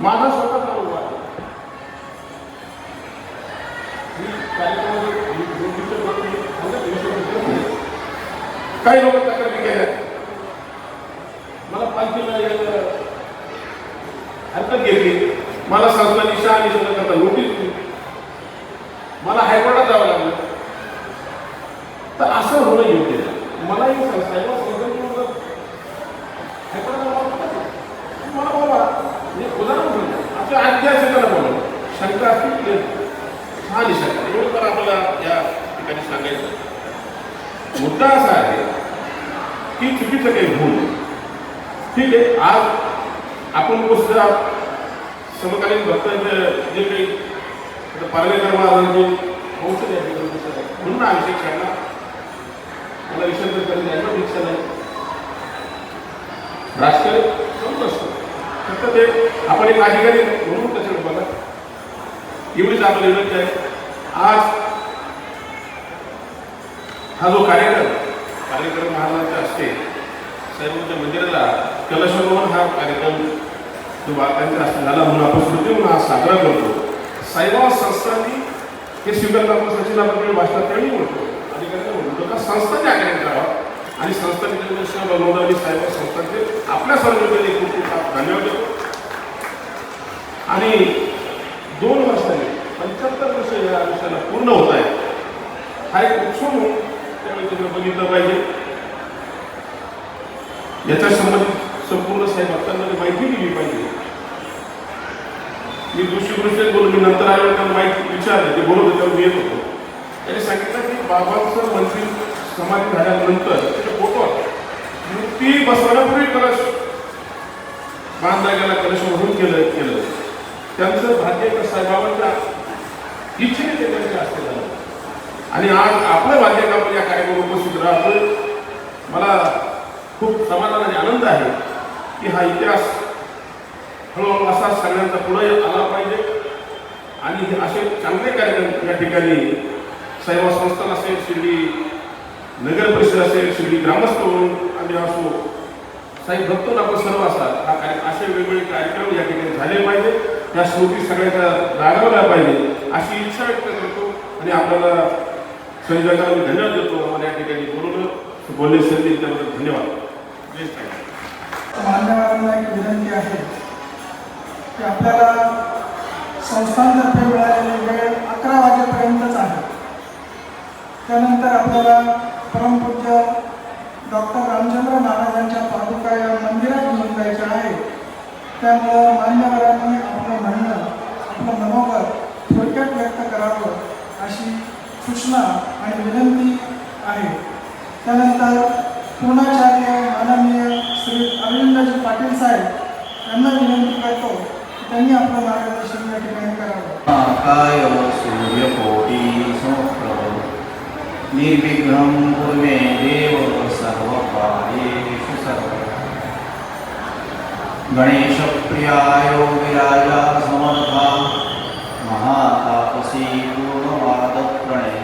माझा स्वतःचा अनुभव आहे. म्हणजे काही लोक तक्रारी केल्या. मला पालखीला हरकत घेतली मला संस्थांनी शहा निषेध करता नोटीस दिली मला हायकोर्ट जावं लागलं तर असं होणं योग्य नाही. मला ही संस्था आहे, मला संस्थांनी म्हणलं, हायकोर्टात जावं लागलं. मला बोला मी उदाहरण म्हणतो आपल्या आज्ञा असेल त्याला बोला शंका असतील की हा निशंका एवढं तर आपल्याला या ठिकाणी सांगायचं मुद्दा असा आहे की चुकीचं काही होऊ नये. ठीक आहे आज आपण गोष्ट समकालीन भक्तांचे जे काही आता पारनेकर महाराजांचे औषध आहे म्हणून हा विषय काढला मला विषय करून द्यायला इच्छा नाही राजकारण करत असतो. फक्त ते आपण एक अधिकारी म्हणून त्याच्याकडे बघा. एवढीच आपली विनंती आहे. आज हा जो कार्यक्रम कार्यक्रम महाराजांच्या असते साहेबांच्या मंदिराला कलशरोहण हा कार्यक्रम जो बालकांच्या हस्ते झाला म्हणून आपण स्मृती म्हणून हा साजरा करतो. साईबाबा संस्थांनी हे स्वीकारलं आपण सचिन आपण भाषणात त्यावेळी म्हणतो. अधिकाऱ्यांना म्हणतो का संस्थांनी आग्रह करावा. आणि संस्थांनी त्याच्यामध्ये नोंदवली साईबाबा संस्थांचे आपल्या सर्वांकडे खूप खूप धन्यवाद देतो. आणि दोन वर्षांनी पंच्याहत्तर वर्ष या विषयाला पूर्ण होत आहे. हा एक उत्सव म्हणून त्यावेळी तुम्ही बघितलं पाहिजे. याच्या संबंधित संपूर्ण साहेब आत्ताना माहिती दिली पाहिजे. मी दुसरी गोष्ट बोलून मी नंतर आलो त्यांना माहिती विचारले ते बोलत होते मी येत होतो. त्यांनी सांगितलं की बाबांचं मंदिर समाधी झाल्यानंतर त्याचे फोटो ती बसवण्यापूर्वी कलश बांधला गेला कलश म्हणून केलं केलं. त्यांचं भाग्य एका इच्छेने ते त्यांच्या हस्ते झालं. आणि आज आपलं भाग्य का या कार्यक्रम उपस्थित राहतो मला खूप समाधान आणि आनंद आहे की हा इतिहास हळूहळू असा सगळ्यांचा पुढे आला पाहिजे. आणि हे असे चांगले कार्यक्रम या ठिकाणी साहेबा संस्थान असेल शिर्डी नगर परिषद असेल शिर्डी ग्रामस्थ म्हणून आम्ही असो साई भक्त आपण सर्व असतात हा कार्य असे वेगवेगळे कार्यक्रम या ठिकाणी झाले पाहिजे. त्या स्मृती सगळ्यांच्या जागवल्या पाहिजे अशी इच्छा व्यक्त करतो आणि आपल्याला संयोजकांना मी धन्यवाद देतो. आम्हाला या ठिकाणी बोलून बोलणे संधी त्याबद्दल धन्यवाद. मान्यवरांना एक विनंती आहे की आपल्याला संस्थांतर्फे मिळालेली वेळ अकरा वाजेपर्यंतच आहे. त्यानंतर आपल्याला परमपूज्य डॉक्टर रामचंद्र महाराजांच्या पादुका या मंदिरात घेऊन जायच्या आहे. त्यामुळं मान्यवरांनी आपलं म्हणणं आपलं मनोगत थोडक्यात व्यक्त करावं अशी सूचना आणि विनंती आहे. त्यानंतर पूर्णाचार्य माननीय श्री अरविंदजी पाटील साहेब यांना विनंती करतो त्यांनी आपलं मार्गदर्शन या ठिकाणी करावं. काय सूर्यकोटी समप्रभ निर्विघ्नं कुर्मे देव सर्वकार्येषु सर्वदा। गणेशप्रियाय विराजा समर्था। महातापसी पूर्णवादप्रणेता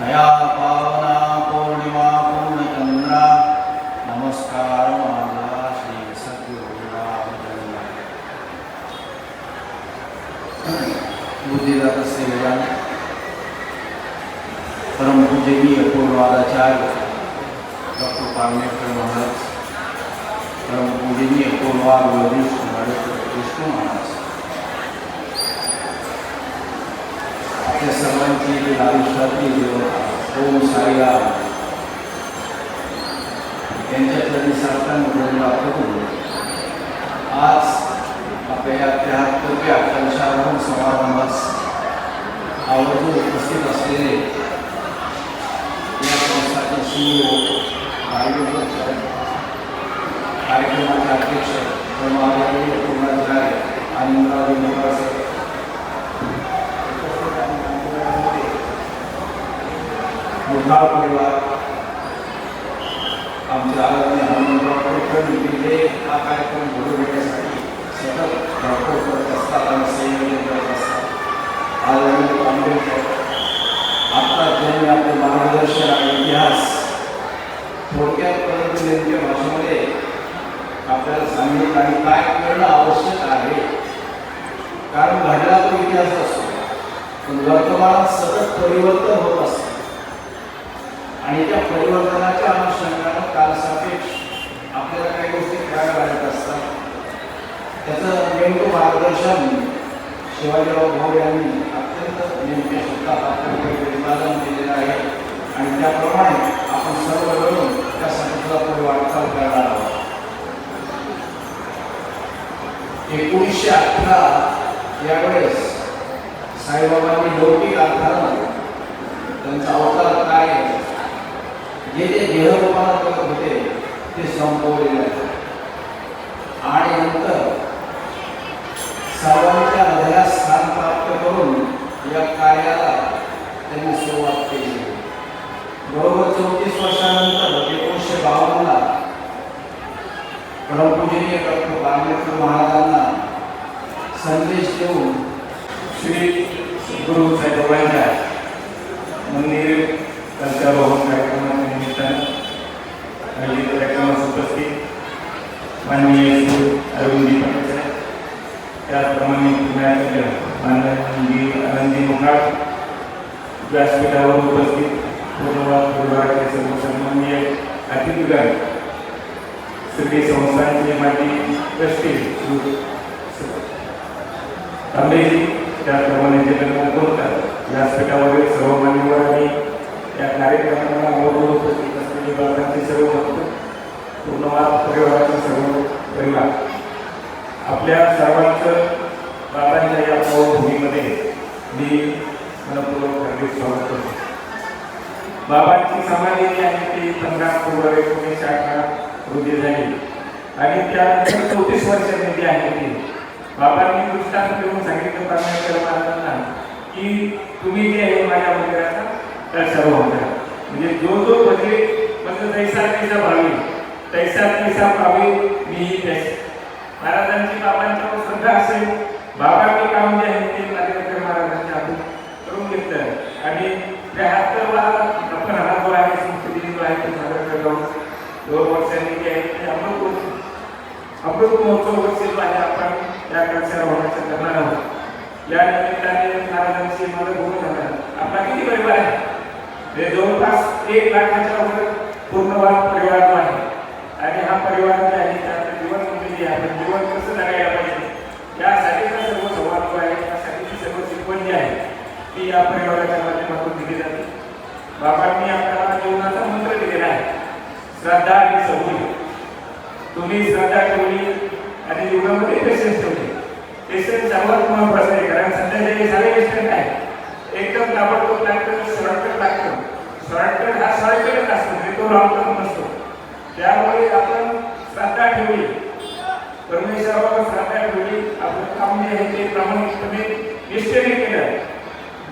दया पावना पौर्णिमा पूर्णचंद्रा नमस्कार माझा श्री सद्गुरुरामचंद्र बुद्धिदाता सेवेदान परमपूजनीय पूर्वादाचार्य डॉक्टर पारनेकर महाराज परमपूजनीय पूर्वाद वरिष्ठ महाराज विष्णू महाराज। आपल्या सर्वांची आयुष्यातली देवता ओम साईराम त्यांच्याकडे सातांमध्ये प्राप्त करू आज आपल्या या त्र्याहत्तरव्या कलशारोहण समारंभास आवर्जून उपस्थित असलेले या संस्थाचे सीईओ राजेंद्र साहेब कार्यक्रमाचे अध्यक्ष धर्माधारी एकनाथ राय आनंदराव परिवार आमच्या आदरणीय हनुमंतराव पडकर हे हा कार्यक्रम घडून येण्यासाठी सतत धडपड करत असतात आणि संयोजन करत असतात आदरणीय आंबेडकर आत्ता ज्यांनी आपले मार्गदर्शन आणि इतिहास थोडक्यात परंतु नेमक्या भाषेमध्ये आपल्याला सांगितलं आणि काय करणं आवश्यक आहे कारण घडला तो इतिहास असतो पण वर्तमानात सतत परिवर्तन होत असतं आणि त्या परिवर्तनाच्या अनुषंगानं कालसापेक्ष आपल्याला काही गोष्टी कराव्या लागत असतात. त्याचं नेमकं मार्गदर्शन शिवाजीराव भाऊ यांनी अत्यंत नेमक्या शब्दात आपल्याकडे प्रतिपादन केलेलं आहे. आणि त्याप्रमाणे आपण सर्व मिळून त्या सुद्धा पुढे वाटचाल करणार आहोत. एकोणीसशे अठरा यावेळेस साईबाबांनी लौकिक अर्थानं त्यांचा अवतार काय जे ते देहरूपानं करत होते ते संपवलेले आहे आणि नंतर सर्वांच्या हृदयात स्थान प्राप्त करून या कार्याला त्यांनी सुरुवात केली. बरोबर चौतीस वर्षानंतर एकोणीसशे बावन्नला परमपूजनीय डॉक्टर आंबेडकर महाराजांना संदेश देऊन श्री गुरु साहेबांच्या मंदिर त्यांच्या भवन कार्यक्रमाच्या आणि कार्यक्रमास उपस्थित माननीय श्री अरविंदी पाटील त्याचप्रमाणे पुण्यातील माननीय आनंदी मुखाळ व्यासपीठावर उपस्थित पूर्णवाद परिवाराचे सर्व सन्माननीय अतिथीगण श्री संस्थांचे माजी ट्रस्टी श्री त्याचप्रमाणे जगन्नाथ बोलतात व्यासपीठावरील सर्व मान्यवर आणि या कार्यक्रमाला बरोबर उपस्थित असलेले बाबांचे सर्व भक्त पूर्णवाद परिवाराचे सर्व परिवार. आपल्या सर्वांचं बाबांच्या या पावभूमीमध्ये मी मनपूर्वक हार्दिक स्वागत करतो. बाबांची समाधी जी आहे ती पंधरा ऑक्टोबर एकोणीसशे अठरा रोजी झाली. आणि त्यानंतर चौतीस वर्षांनी जी आहे ती. बाबांनी दृष्टांत घेऊन सांगितलं परमेश्वर महाराजांना की तुम्ही जे आहे माझ्या मंदिराचा तर सर्व होता म्हणजे जो जो म्हणजे म्हणजे तैसा तैसा भावी. तैसा तैसा भावी मीही तैसा महाराजांची बाबांच्या श्रद्धा असेल. बाबांनी काम जे आहे ते राजेंद्र महाराजांच्या हातून करून घेतलं आणि त्या हातला आपण हा जो आहे संस्कृती जो आहे तो साजरा करतो दोन वर्षांनी जे आहे ते अमृत अमृत महोत्सव वर्षी जो आहे आपण त्या कक्षा होण्याचं करणार आहोत. या निमित्ताने महाराजांची माझा बोलून झाला आपला किती परिवार आहे? हे जवळपास एक लाखाच्या वर पूर्णवाद परिवार आहे. आणि हा परिवार जे आहे त्याचं जीवन म्हणजे जे आहे जीवन कसं जगायला पाहिजे यासाठीचा सर्व संवाद जो आहे त्यासाठीची सर्व शिकवण जी आहे ती या परिवाराच्या माध्यमातून दिली जाते. बाबांनी आपल्याला जीवनाचा मंत्र दिलेला आहे श्रद्धा आणि सबुरी तुम्ही श्रद्धा ठेवली आणि जीवनामध्ये पेशन्स ठेवले. पेशन्स सर्वात महत्वाचं आहे कारण सध्या जे सारे पेशंट आहे एकदम ताबडतोब लागतं शॉर्टकट लागतं. शॉर्टकट हा शॉर्टकटच असतो म्हणजे तो लॉंग नसतो. त्यामुळे आपण श्रद्धा ठेवली. परमेश्वरावर श्रद्धा ठेवली. आपलं काम जे आहे ते प्रामाणिकपणे निश्चयने केलं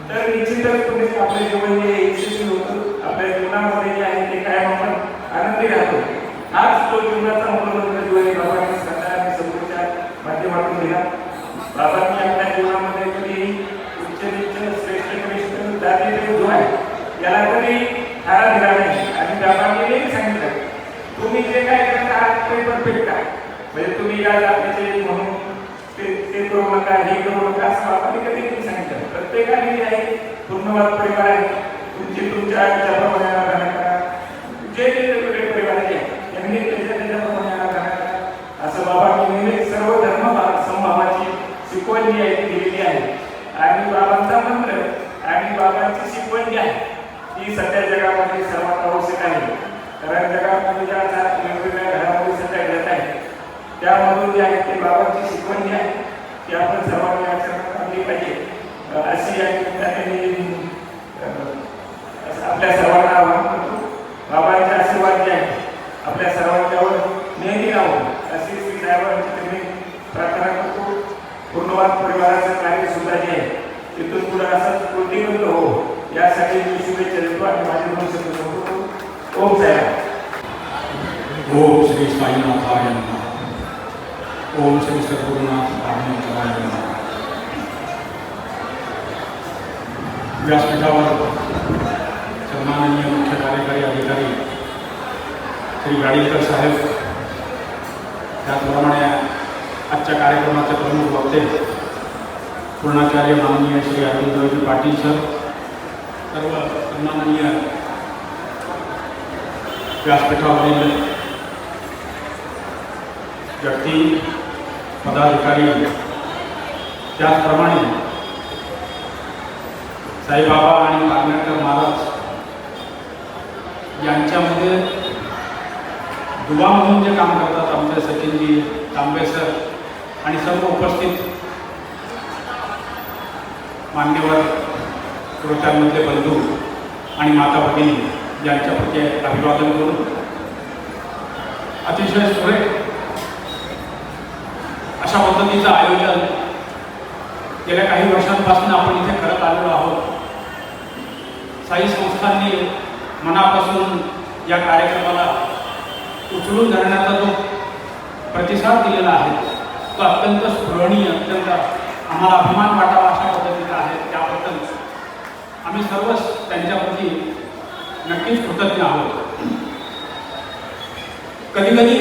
तर निश्चितच तुम्ही आपलं जीवन जे यशस्वी होतं आपल्या जीवनामध्ये जे आहे ते कायम आपण आनंदी राहतो. हाच तो जीवनाचा मूलमंत्र जीवन बाबांनी श्रद्धा आणि समोरच्या माध्यमातून दिला. बाबांनी आपल्या जीवनामध्ये कधी उच्च निच्च श्रेष्ठ कनिष्ठ दारिद्र्य जो आहे याला कधी हारा दिला नाही आणि बाबांनी नेहमी सांगितलं तुम्ही जे काय करता आहात ते परफेक्ट आहे म्हणजे तुम्ही या जातीचे म्हणून ते ते करू नका हे करू नका असं आपण कधी नाही सांगितलं. प्रत्येकाने जे आहे पूर्णवाद परिवार आहे. तुमची तुमच्या विचाराप्रमाणे आराधना करा. जे जे वेगवेगळे परिवार आहे त्यांनी त्याच्या त्याच्याप्रमाणे आराधना करा. असं बाबांनी नेहमी सर्व धर्म संभावाची शिकवण जी आहे दिलेली आहे. आणि बाबांचा मंत्र आणि बाबांची शिकवण जी आहे ती सध्या जगामध्ये सर्वात आवश्यक आहे. कारण जगामध्ये ज्या वेगवेगळ्या घरामध्ये सध्या घडत आहे त्यामधून जे आहे ते बाबांची शिकवण जी आहे ती आपण सर्वांनी आचरणात आणली पाहिजे. अशी या निमित्ताने मी, असं आपल्या सर्वांना आवाहन करतो. बाबांचे आशीर्वाद जे आहे आपल्या सर्वांच्यावर नेहमी राहून. अशी श्री साहेबांची तुम्ही प्रार्थना करतो. पूर्णवाद परिवाराचं कार्य सुद्धा जे आहे तिथून पुढे असंच कोटिंग हो. यासाठी मी शुभेच्छा देतो आणि माझे दोन शब्द ओम साहेब ओम श्री साईनाथाय नमः ओम श्री सद्गुरुनाथ महाराजांच्या नमः व्यासपीठावर सन्माननीय मुख्य कार्यकारी अधिकारी श्री गाडीलकर साहेब त्याचप्रमाणे आजच्या कार्यक्रमाचे प्रमुख वक्ते पूर्णाचार्य माननीय श्री अरविंदजी पाटील सर सर्व सन्माननीय व्यासपीठावरील व्यक्ती पदाधिकारी त्याचप्रमाणे साईबाबा आणि कागनेरकर महाराज यांच्यामध्ये दुवा म्हणून जे काम करतात आमचे सचिनजी तांबे सर आणि सर्व उपस्थित मान्यवर श्रोत्यांमधले बंधू आणि माता भगिनी यांच्याप्रती अभिवादन करून अतिशय सुरेख अशा पद्धतीचं आयोजन गेल्या काही वर्षांपासून आपण इथे करत आलेलो आहोत. साई संस्थांनी मनापासून या कार्यक्रमाला उचलून धरण्याचा जो प्रतिसाद दिलेला आहे तो अत्यंत स्मरणीय अत्यंत आम्हाला अभिमान वाटावा अशा पद्धतीचा आहे. त्याबद्दल आम्ही सर्वच त्यांच्याप्रती नक्कीच कृतज्ञ आहोत. कधीकधी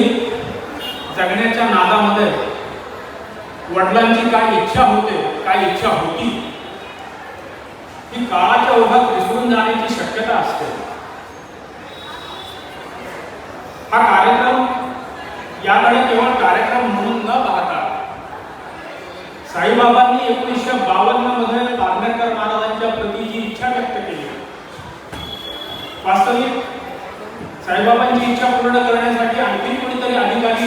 जगण्याच्या नादामध्ये वडिलांची काय इच्छा होते काय इच्छा होती ही काळाच्या ओघात विसरून जाण्याची शक्यता असते. हा कार्यक्रम याकडे केवळ कार्यक्रम म्हणून न पाहता साईबाबांनी एकोणीसशे बावन्नमध्ये पारनेरकर महाराजांच्या प्रती जी इच्छा व्यक्त केली वास्तविक साईबाबांची इच्छा पूर्ण करण्यासाठी आणखी कोणीतरी अधिकारी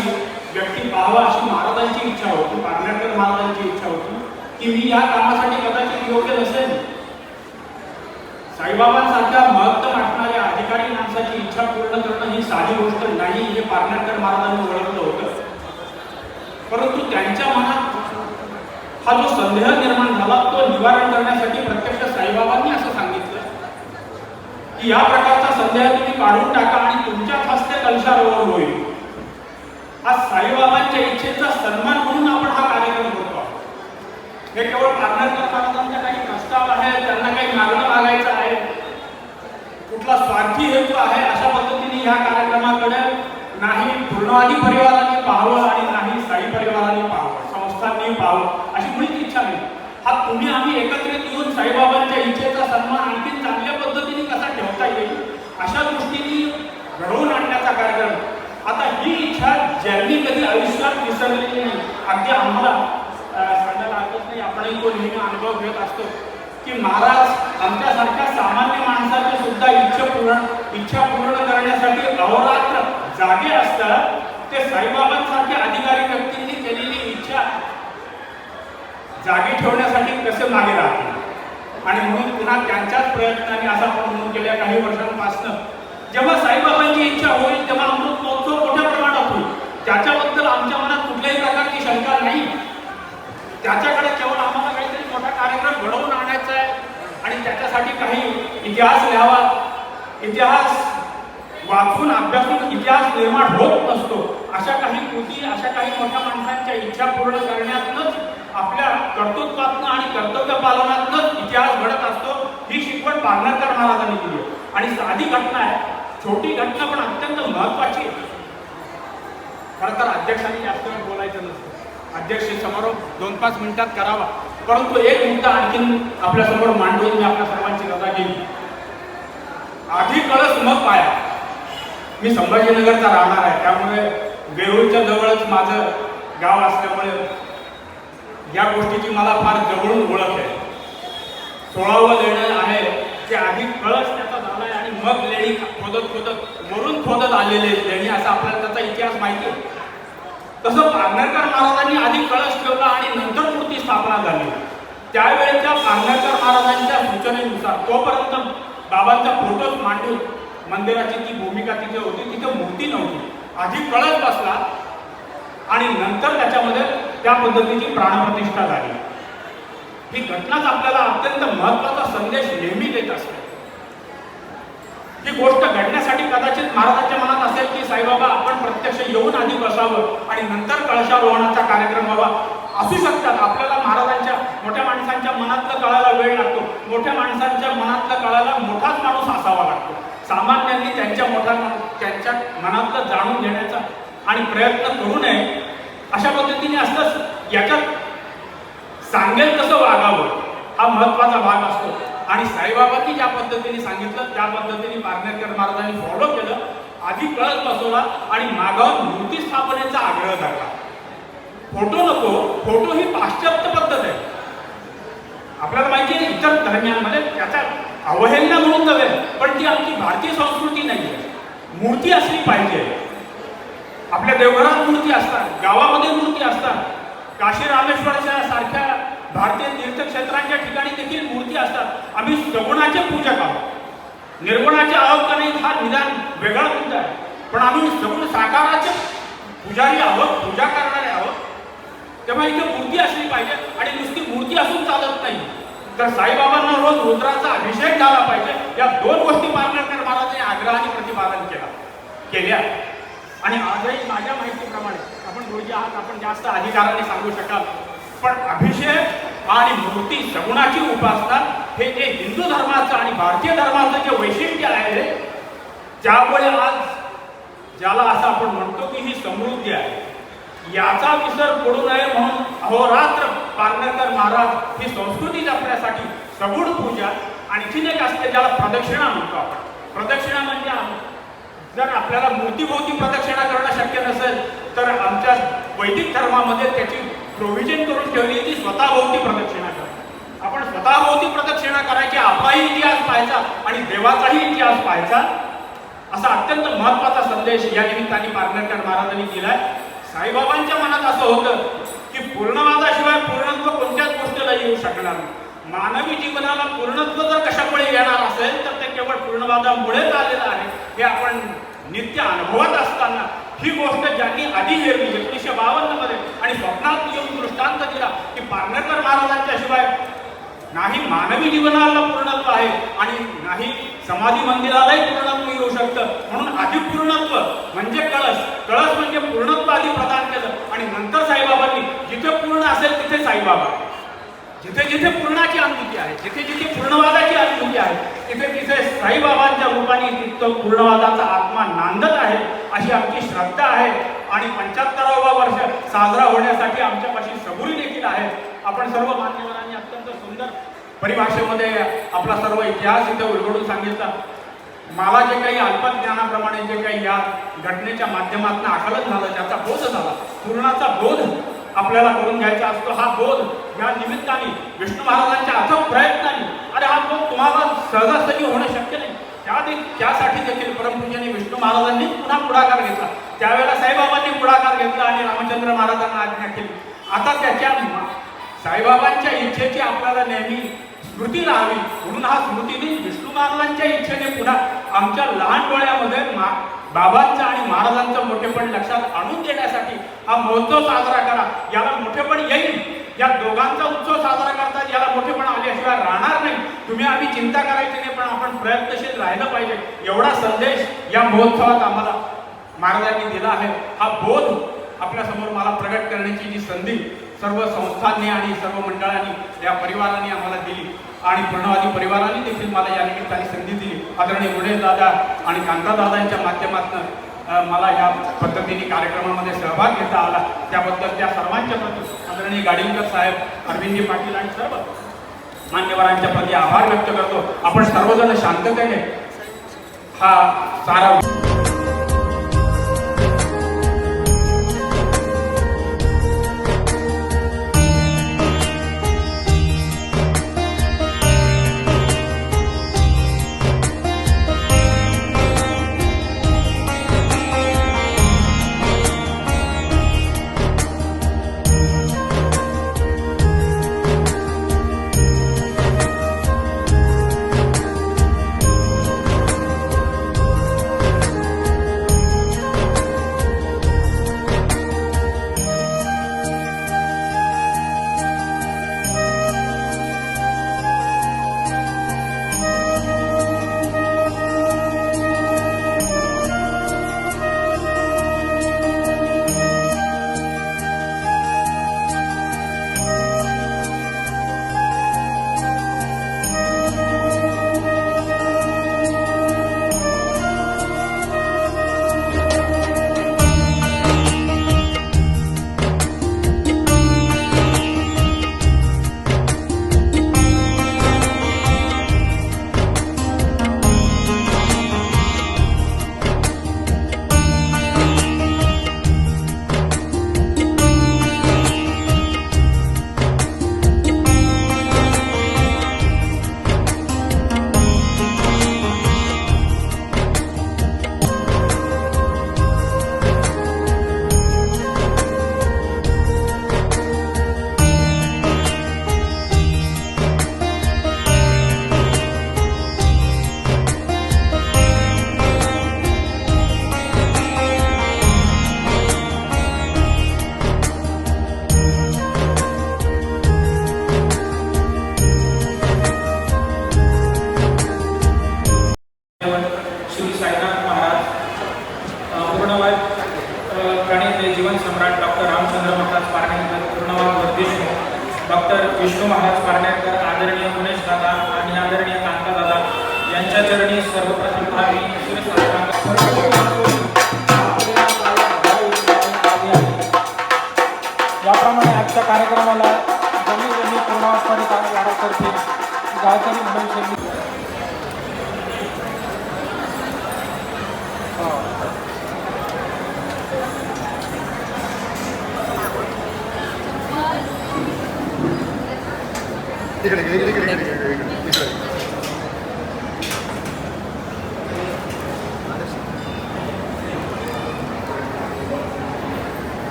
व्यक्ती पाहावा अशी महाराजांची इच्छा होती पारनेरकर महाराजांची इच्छा होती की मी या कामासाठी कदाचित योग्य नसेल. साईबाबांसारख्या महत्तम असणाऱ्या अधिकारी माणसाची इच्छा पूर्ण करणं ही साधी गोष्ट नाही हे पारनेरकर महाराजांनी ओळखलं होतं. परंतु त्यांच्या मनात हा जो संदेह निर्माण झाला तो निवारण करण्यासाठी प्रत्यक्ष साईबाबांनी असं की या प्रकारचा संदेह तुम्ही काढून टाका आणि तुमच्याच हस्ते कलशारोहण होईल. हा साईबाबांच्या इच्छेचा सन्मान म्हणून आपण हा कार्यक्रम करतो हे केवळ पारनेरकर महाराजांच्या काही प्रस्ताव आहे त्यांना काही मागणं मागायचं आहे. कुठला स्वार्थी हेतू आहे अशा पद्धतीने ह्या कार्यक्रमाकडे नाही पूर्णवादी परिवाराने पाहावं आणि नाही साई परिवाराने पाहावं संस्थांनी पाहावं अशी मुळीच इच्छा नाही. आज तुम्ही आम्ही एकत्रित येऊन साईबाबांच्या इच्छेचा सन्मान आणखी चांगल्या पद्धतीने कसा ठेवता येईल? अशा दृष्टीने घडवून आणण्याचा कार्यक्रम. आता ही इच्छा ज्यांनी कधी आयुष्यात विसरलेली नाही अगदी आम्हाला सांगायला हरकत नाही. आपणही तो नेहमी अनुभव घेत असतो की महाराज आमच्यासारख्या सामान्य माणसाची सुद्धा इच्छा पूर्ण इच्छा पूर्ण करण्यासाठी अहोरात्र जागे असतात ते साईबाबांसारखे अधिकारी व्यक्ती जागी ठेवण्यासाठी कसे मागे राहतील आणि म्हणून पुन्हा त्यांच्याच प्रयत्नाने असं आपण म्हणून गेल्या काही वर्षांपासून जेव्हा साईबाबांची इच्छा होईल तेव्हा अमृत महोत्सव मोठ्या प्रमाणात होईल. त्याच्याबद्दल आमच्या मनात कुठल्याही प्रकारची शंका नाही. त्याच्याकडे केवळ आम्हाला काहीतरी मोठा कार्यक्रम घडवून आणायचा आहे आणि त्याच्यासाठी काही इतिहास लिहावा. इतिहास वाचून अभ्यासून इतिहास निर्माण होत नसतो. अशा काही कृती अशा काही मोठ्या माणसांच्या इच्छा पूर्ण करण्यातूनच आपल्या कर्तृत्वातनं आणि कर्तव्य पालनातनंच इतिहास घडत असतो ही शिकवण पारनेरकर महाराजांनी दिली आणि साधी घटना आहे छोटी घटना पण अत्यंत महत्वाची आहे. खरं तर अध्यक्षांनी जास्त वेळ बोलायचं नसतं. अध्यक्ष समारोप दोन पाच मिनिटात करावा. परंतु एक मुद्दा आणखीन आपल्यासमोर मांडून मी आपल्या सर्वांची रजा केली आधी कळस मग पाया. मी संभाजीनगरचा राहणार आहे त्यामुळे वेरूळच्या जवळच माझं गाव असल्यामुळे या गोष्टीची मला फार जवळून ओळख आहे. सोळावं लेणं आहे ते आधी कळस त्याचा झालाय आणि मग लेणी खोदत खोदत वरून खोदत आलेले लेणी असा आपल्याला त्याचा इतिहास माहिती आहे. तसं पारनेरकर महाराजांनी आधी कळस ठेवला आणि नंतर मूर्ती स्थापना झाली. त्यावेळेच्या पारनेरकर महाराजांच्या सूचनेनुसार तोपर्यंत बाबांचा फोटोच मांडून मंदिराची जी भूमिका तिथे होती तिथे मूर्ती नव्हती. आधी कळस बसला आणि नंतर त्याच्यामध्ये त्या पद्धतीची प्राणप्रतिष्ठा झाली. ही घटनाच आपल्याला अत्यंत महत्त्वाचा संदेश नेहमी देत असते. ही गोष्ट घडण्यासाठी कदाचित महाराजांच्या मनात असेल की साईबाबा आपण प्रत्यक्ष येऊन आधी बसावं आणि नंतर कळशारोहणाचा कार्यक्रम व्हावा. असू शकतात. आपल्याला महाराजांच्या मोठ्या माणसांच्या मनातलं कळायला वेळ लागतो. मोठ्या माणसांच्या मनातलं कळायला मोठाच माणूस असावा लागतो. सामान्यांनी त्यांच्या मोठ्या त्यांच्या मनातलं जाणून घेण्याचा आणि प्रयत्न करू नये अशा पद्धतीने असतंच. याच्यात सांगेल कसं वागावं हा महत्त्वाचा भाग असतो. आणि साईबाबांनी ज्या पद्धतीने सांगितलं त्या पद्धतीने पारनेरकर महाराजांनी फॉलो केलं. आधी कळत बसवला आणि मागावर मूर्ती स्थापनेचा आग्रह धरला. फोटो नको फोटो ही पाश्चात्य पद्धत आहे. आपल्याला माहिती आहे इतर धर्मियांमध्ये त्याचा अवहेलना म्हणून नव्हे पण ती आमची भारतीय संस्कृती नाही आहे मूर्ती असली पाहिजे. आपल्या देवघरात मूर्ती असतात गावामध्ये मूर्ती असतात. काशी रामेश्वरच्या सारख्या भारतीय तीर्थक्षेत्रांच्या ठिकाणी देखील मूर्ती असतात. आम्ही सगुणाचे पूजक आहोत. निर्गुणाचे आहोत का नाही हा निदान वेगळा मुद्दा आहे. पण आम्ही सगुण साकाराचे पुजारी आहोत पूजा करणारे आहोत. तेव्हा इथे मूर्ती असली पाहिजे आणि नुसती मूर्ती असून चालत नाही. तर साईबाबांना रोज रुद्राचा अभिषेक झाला पाहिजे. या दोन गोष्टी पारनेरकर महाराजांनी आग्रहाने प्रतिपादन केला केल्या. आणि आजही माझ्या माहितीप्रमाणे आपण गुरुजी आहात आपण जास्त अधिकाराने सांगू शकाल. पण अभिषेक आणि मूर्ती सगुणाची उपासना हे जे हिंदू धर्माचं आणि भारतीय धर्माचं जे वैशिष्ट्य आहे ज्यामुळे आज ज्याला असं आपण म्हणतो की ही समृद्धी आहे याचा विसर पडू नये म्हणून अहोरात्र पारनेकर महाराज ही संस्कृती जपण्यासाठी सगुण पूजा आणखीन एक असते ज्याला प्रदक्षिणा म्हणतो आपण. प्रदक्षिणा म्हणजे जर आपल्याला मूर्तीभोवती प्रदक्षिणा करणं शक्य नसेल तर आमच्या वैदिक धर्मामध्ये त्याची प्रोव्हिजन करून ठेवली ती स्वतःभोवती प्रदक्षिणा करा. आपण स्वतःभोवती प्रदक्षिणा करायची आपलाही इतिहास पाहायचा आणि देवाचाही इतिहास पाहायचा असा अत्यंत महत्त्वाचा संदेश या निमित्ताने पारनेरकर महाराजांनी दिलाय. साईबाबांच्या मनात असं होतं की पूर्णवादाशिवाय पूर्णत्व कोणत्याच गोष्टीला येऊ शकणार नाही. मानवी जीवनाला पूर्णत्व जर कशामुळे येणार असेल तर ते केवळ पूर्णवादामुळेच आलेलं आहे. हे आपण नित्य अनुभवत असताना ही गोष्ट ज्यांनी आधी हेरली एकोणीसशे बावन्नमध्ये आणि स्वप्नात येऊन दृष्टांत दिला की पारनेकर महाराजांच्या शिवाय नाही मानवी जीवनाला पूर्णत्व आहे आणि नाही समाधी मंदिरालाही पूर्णत्व येऊ शकतं. म्हणून आधी पूर्णत्व म्हणजे कळस. कळस म्हणजे पूर्णत्व आधी प्रदान केलं. आणि नंतर साईबाबांनी जिथे पूर्ण असेल तिथे साईबाबा. जिथे जिथे पूर्णाची अनुभूती आहे जिथे जिथे पूर्णवादाची अनुभूती आहे तिथे तिथे साईबाबांच्या रूपाने तिथं पूर्णवादाचा आत्मा नांदत आहे अशी आमची श्रद्धा आहे. आणि पंच्याहत्तरावा वर्ष साजरा होण्यासाठी आमच्यापाशी सबुरी देखील आहे. आपण सर्व मान्यवरांनी अत्यंत सुंदर परिभाषेमध्ये आपला सर्व इतिहास इथे उलगडून सांगितला. मला जे काही अल्पज्ञानाप्रमाणे जे काही या घटनेच्या माध्यमातून आकलन झालं ज्याचा बोध झाला पूर्णाचा बोध आपल्याला करून घ्यायचा असतो. हा बोध या निमित्ताने विष्णू महाराजांच्या अथक प्रयत्नाने आणि हा बोध तुम्हाला सहजासहजी होणं शक्य नाही. त्या त्यासाठी देखील परमपूजनी विष्णू महाराजांनी पुन्हा पुढाकार घेतला. त्यावेळेला साईबाबांनी पुढाकार घेतला आणि रामचंद्र महाराजांना आज्ञा केली. आता त्याच्या साईबाबांच्या इच्छेची आपल्याला नेहमी स्मृती राहावी म्हणून हा स्मृतीने विष्णू महाराजांच्या इच्छेने पुन्हा आमच्या लहान डोळ्यामध्ये मा बाबांचं आणि महाराजांचं मोठेपण लक्षात आणून देण्यासाठी हा महोत्सव साजरा करा. याला मोठेपण येईल. या दोघांचा उत्सव साजरा करतात याला मोठेपण आल्याशिवाय राहणार नाही. तुम्ही आम्ही चिंता करायची नाही पण आपण प्रयत्नशील राहिलं पाहिजे. एवढा संदेश या महोत्सवात आम्हाला महाराजांनी दिला आहे. हा बोध आपल्यासमोर मला प्रकट करण्याची जी संधी सर्व संस्थांनी आणि सर्व मंडळांनी या परिवाराने आम्हाला दिली. आणि प्रणवादी परिवाराने देखील मला या निमित्ताने संधी दिली. आदरणीय गुणेश दादा आणि कांतादादांच्या माध्यमातून मला या पद्धतीने कार्यक्रमामध्ये सहभाग घेता आला. त्याबद्दल त्या सर्वांच्या प्रती आदरणीय गाडींकर साहेब अरविंदजी पाटील आणि सर्व मान्यवरांच्या प्रती आभार व्यक्त करतो. आपण सर्वजण शांततेने हा सारा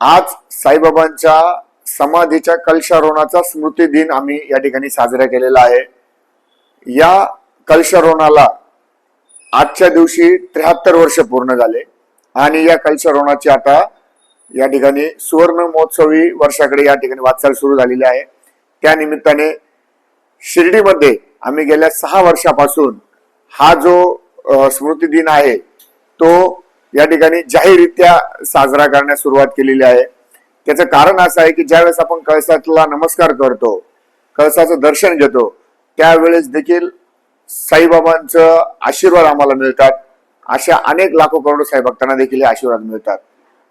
आज साईबाबांच्या समाधीच्या कलशारोहणाचा स्मृती दिन आम्ही या ठिकाणी साजरा केलेला आहे. या कलशारोहणाला आजच्या दिवशी त्र्याहत्तर वर्ष पूर्ण झाले आणि या कलशारोहणाची आता या ठिकाणी सुवर्ण महोत्सवी वर्षाकडे या ठिकाणी वाटचाल सुरू झालेली आहे. त्या निमित्ताने शिर्डीमध्ये आम्ही गेल्या सहा वर्षापासून हा जो स्मृती दिन आहे तो या ठिकाणी जाहीररित्या साजरा करण्यास सुरुवात केलेली आहे. त्याचं कारण असं आहे की ज्यावेळेस आपण कळसाला नमस्कार करतो कळसाचं दर्शन घेतो त्यावेळेस देखील साईबाबांचं आशीर्वाद आम्हाला मिळतात. अशा अनेक लाखो करोडो साई भक्तांना देखील हे आशीर्वाद मिळतात.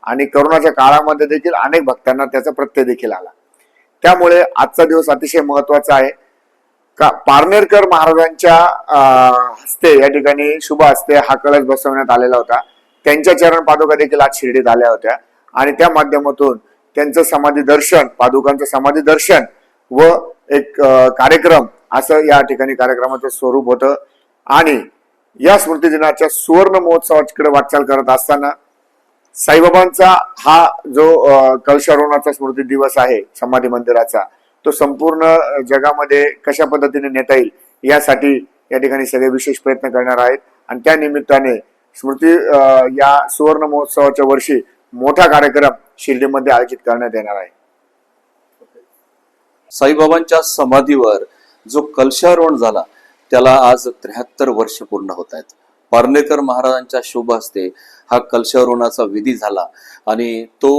आणि करोनाच्या काळामध्ये देखील अनेक भक्तांना त्याचा प्रत्यय देखील आला. त्यामुळे आजचा दिवस अतिशय महत्त्वाचा आहे. का पारनेरकर महाराजांच्या हस्ते या ठिकाणी शुभ हस्ते हा कलश बसवण्यात आलेला होता. त्यांच्या चरण पादुका देखील आज शिर्डीत आल्या होत्या. आणि त्या माध्यमातून त्यांचं समाधी दर्शन पादुकांचं समाधी दर्शन व एक कार्यक्रम असं या ठिकाणी कार्यक्रमाचं स्वरूप होतं. आणि या स्मृती दिनाच्या सुवर्ण महोत्सवाकडे वाटचाल करत असताना साईबाबांचा हा जो कलशारोहणाचा स्मृती दिवस आहे समाधी मंदिराचा तो संपूर्ण जगामध्ये कशा पद्धतीने नेता येईल यासाठी या ठिकाणी सगळे विशेष प्रयत्न करणार आहेत. आणि त्या निमित्ताने स्मृती या सुवर्ण महोत्सवाच्या वर्षी मोठा कार्यक्रम शिर्डीमध्ये आयोजित करण्यात येणार आहे. साईबाबांच्या समाधीवर जो कलशारोहण झाला त्याला आज त्र्याहत्तर वर्ष पूर्ण होत आहेत. पार्लेकर महाराजांच्या शुभ हस्ते हा कलशारोहणाचा विधी झाला. आणि तो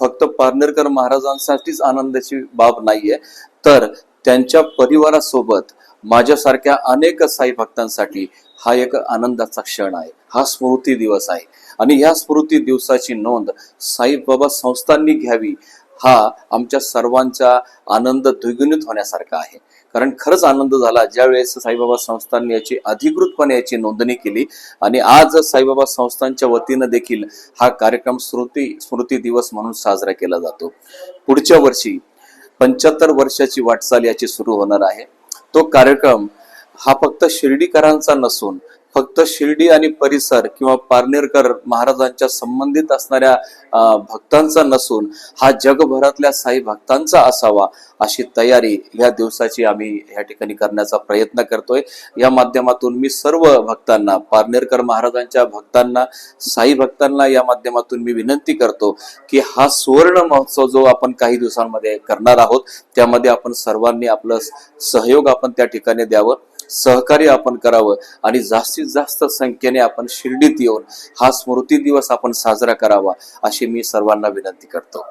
फक्त पारनेरकर महाराजांसाठीच आनंदाची बाब नाहीये. तर त्यांच्या परिवारासोबत माझ्यासारख्या अनेक साई भक्तांसाठी हा एक आनंदाचा क्षण आहे. हा स्मृती दिवस आहे. आणि ह्या स्मृती दिवसाची नोंद साईबाबा संस्थांनी घ्यावी हा आमच्या सर्वांचा आनंद द्विगुणित होण्यासारखा आहे. कारण खरंच आनंद झाला. ज्यावेळेस साईबाबा संस्थांनी याची अधिकृतपणे याची नोंदणी केली आणि आज साईबाबा संस्थांच्या वतीनं देखील हा कार्यक्रम स्मृती स्मृती दिवस म्हणून साजरा केला जातो. पुढच्या वर्षी पंच्याहत्तर वर्षाची वाटचाल याची सुरू होणार आहे. तो कार्यक्रम हा फक्त शिर्डीकरांचा नसून फक्त शिर्डी आणि परिसर किंवा पारनेरकर महाराजांच्या संबंधित असणाऱ्या भक्तांचा नसून हा जगभरातल्या साई भक्तांचा असावा अशी तयारी या दिवसाची आम्ही या ठिकाणी करण्याचा प्रयत्न करतोय. या माध्यमातून मी सर्व भक्तांना पारनेरकर महाराजांच्या भक्तांना साई भक्तांना या माध्यमातून मी विनंती करतो की हा सुवर्ण महोत्सव जो आपण काही दिवसांमध्ये करणार आहोत त्यामध्ये आपण सर्वांनी आपलं सहयोग आपण त्या ठिकाणी द्यावं. सहकार्य आपण करावं आणि जास्तीत जास्त संख्येने आपण शिर्डीत येऊन हा स्मृती दिवस आपण साजरा करावा अशी मी सर्वांना विनंती करतो.